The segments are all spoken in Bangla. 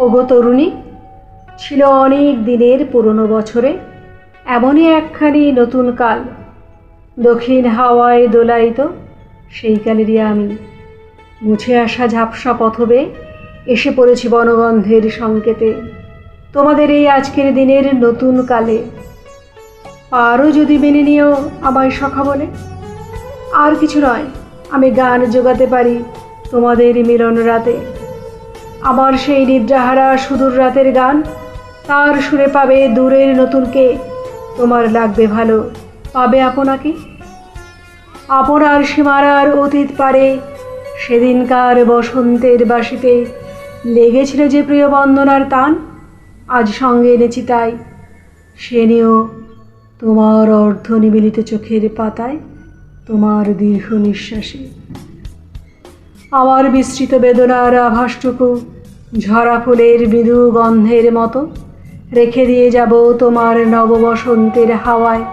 ওগো তরুণী, ছিল অনেক দিনের পুরনো বছরে, এমনই একখানি নতুন কাল। দক্ষিণ হাওয়ায় দোলায়িত, সেই কালেরই আমি। মুছে আসা ঝাপসা পথবে, এসে পড়েছি বনগন্ধের সংকেতে। তোমাদের এই আজকের দিনের নতুন কালে। আরও যদি মেনে নিও আমায় সখা বলে। আর কিছু নয়, আমি গান জোগাতে পারি তোমাদের মিলন রাতে। আমার সেই নিদ্রাহারা সুদূর রাতের গান, তার সুরে পাবে দূরের নতুনকে। তোমার লাগবে ভালো, পাবে আপনাকে? আপনার সীমারার অতীত পারে, সেদিনকার বসন্তের বাসিতে লেগেছিল যে প্রিয় বন্দনার তান, আজ সঙ্গে এনেছি তাই। সে নিয়েও তোমার অর্ধ নিমিলিত চোখের পাতায় তোমার দীর্ঘ নিঃশ্বাসে আমার বিস্তৃত বেদনার আভাসটুকু, ঝরা ফুলের মৃদু গন্ধের মতো, রেখে দিয়ে যাব তোমার নববসন্তের হাওয়ায়।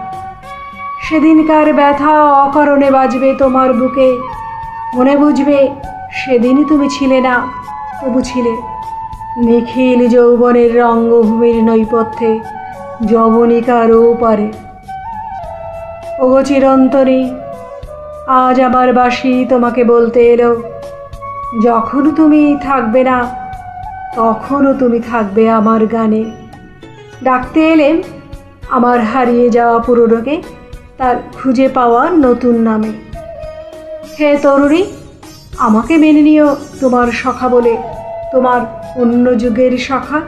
সেদিনকার ব্যথা অকারণে বাজবে তোমার বুকে। মনে বুঝবে সেদিনই তুমি ছিলে না, তবু ছিলে। নিখিল যৌবনের রঙ্গভূমির নৈপথ্যে যবনিকারও পারে ওগো চিরন্তনী, আজ আমার বাসি তোমাকে বলতে এলো যখন তুমি থাকবে না, তখনও তুমি থাকবে আমার গানে। ডাকতে এলেন আমার হারিয়ে যাওয়া পুরনোকে তার খুঁজে পাওয়া নতুন নামে। হে তরুণী, আমাকে মেনে নিও তোমার সখা বলে, তোমার অন্য যুগের সখা